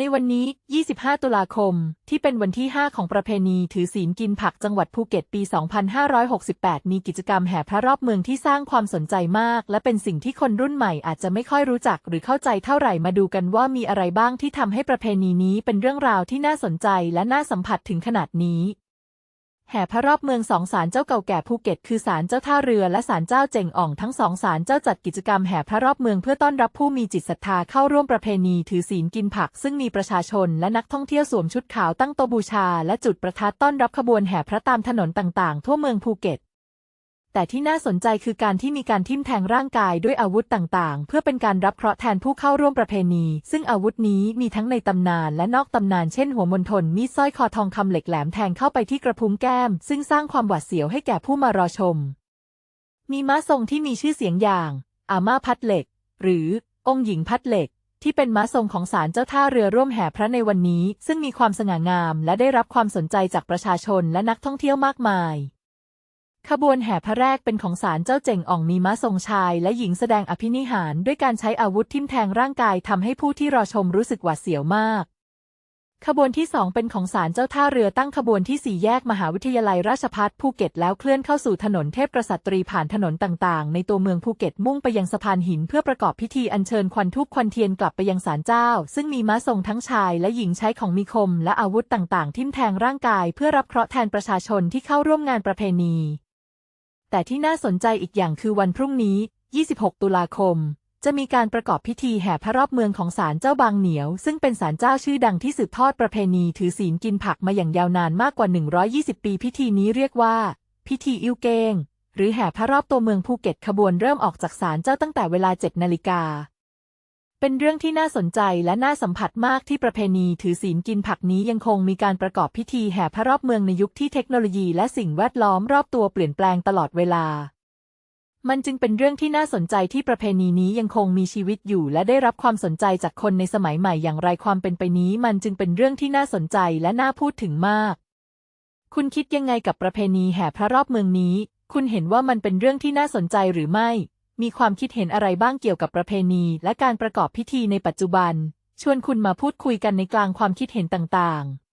ในวันนี้ 25 ตุลาคม ที่เป็นวันที่ 5 ของประเพณีถือศีลกินผักจังหวัดภูเก็ตปี 2568 มีกิจกรรมแห่พระรอบเมืองที่สร้างความสนใจมาก และเป็นสิ่งที่คนรุ่นใหม่อาจจะไม่ค่อยรู้จักหรือเข้าใจเท่าไหร่มาดูกันว่ามีอะไรบ้างที่ทำให้ประเพณีนี้เป็นเรื่องราวที่น่าสนใจและน่าสัมผัสถึงขนาดนี้ แห่พระรอบเมืองสองศาลเจ้าเก่าแก่ภูเก็ตคือศาลเจ้าท่าเรือและศาลเจ้าเจงอ่องทั้งสองศาลเจ้าจัดกิจกรรมแห่พระรอบเมืองเพื่อต้อนรับผู้มีจิตศรัทธาเข้าร่วมประเพณีถือศีลกินผัก ซึ่งมีประชาชนและนักท่องเที่ยวสวมชุดขาวตั้งโต๊ะบูชา และจุดประทัดต้อนรับขบวนแห่พระตามถนนต่างๆ ทั่วเมืองภูเก็ต แต่ที่น่าสนใจคือการที่มีการทิ่มแทงร่างกายด้วยอาวุธต่างๆ เพื่อเป็นการรับเคราะห์แทนผู้เข้าร่วมประเพณี ซึ่งอาวุธนี้มีทั้งในตำนานและนอกตำนานเช่นหัวมณฑลมีดสร้อยคอทองคำเหล็กแหลมแทงเข้าไปที่กระพุ้งแก้ม ซึ่งสร้างความหวาดเสียวให้แก่ผู้มารอชม มีม้าทรงที่มีชื่อเสียงอย่าง อาม่าพัดเหล็ก หรือองค์หญิงพัดเหล็ก ที่เป็นม้าทรงของศาลเจ้าท่าเรือร่วมแห่พระในวันนี้ ซึ่งมีความสง่างาม และได้รับความสนใจจากประชาชนและนักท่องเที่ยวมากมาย ขบวนแห่พระแรกเป็นของศาลเจ้าเจ่งอ่องมีม้าทรงชาย และหญิงแสดงอภินิหาร ด้วยการใช้อาวุธทิ่มแทงร่างกายทำให้ผู้ที่รอชมรู้สึกหวาดเสียวมาก ขบวนที่สองเป็นของศาลเจ้าท่าเรือตั้งขบวนที่สี่แยกมหาวิทยาลัยราชภัฏภูเก็ตแล้วเคลื่อนเข้าสู่ถนนเทพกษัตรีผ่านถนนต่างๆ ในตัวเมืองภูเก็ตมุ่งไปยังสะพานหินเพื่อประกอบพิธีอัญเชิญควันทูบควันเทียนกลับไปยังศาลเจ้า ซึ่งมีม้าทรงทั้งชายและหญิงใช้ของมีคม และอาวุธต่างๆ ทิ่มแทงร่างกาย เพื่อรับเคราะห์แทนประชาชนที่เข้าร่วมงานประเพณี แต่ที่น่าสนใจอีกอย่างคือวันพรุ่งนี้ 26 ตุลาคม จะมีการประกอบพิธีแห่พระรอบเมืองของศาลเจ้าบางเหนียว ซึ่งเป็นศาลเจ้าชื่อดังที่สืบทอดประเพณีถือศีลกินผักมาอย่างยาวนานมากกว่า 120 ปีพิธีนี้เรียกว่า พิธีอิ้วเกงหรือแห่พระรอบตัวเมืองภูเก็ตขบวนเริ่มออกจากศาลเจ้าตั้งแต่เวลา 7 นาฬิกา เป็นเรื่องที่น่าสนใจและน่าสัมผัสมากที่ประเพณีถือศีลกินผักนี้ยังคงมีการประกอบพิธีแห่พระรอบเมืองในยุคที่เทคโนโลยีและสิ่งแวดล้อมรอบตัวเปลี่ยนแปลงตลอดเวลา มันจึงเป็นเรื่องที่น่าสนใจที่ประเพณีนี้ยังคงมีชีวิตอยู่ และได้รับความสนใจจากคนในสมัยใหม่อย่างไรความเป็นไปนี้ มันจึงเป็นเรื่องที่น่าสนใจและน่าพูดถึงมาก คุณคิดยังไงกับประเพณีแห่พระรอบเมืองนี้ คุณเห็นว่ามันเป็นเรื่องที่น่าสนใจหรือไม่ มีความคิดเห็นอะไรบ้างเกี่ยวกับประเพณีและการประกอบพิธีในปัจจุบัน ชวนคุณมาพูดคุยกันในกลางความคิดเห็นต่างๆ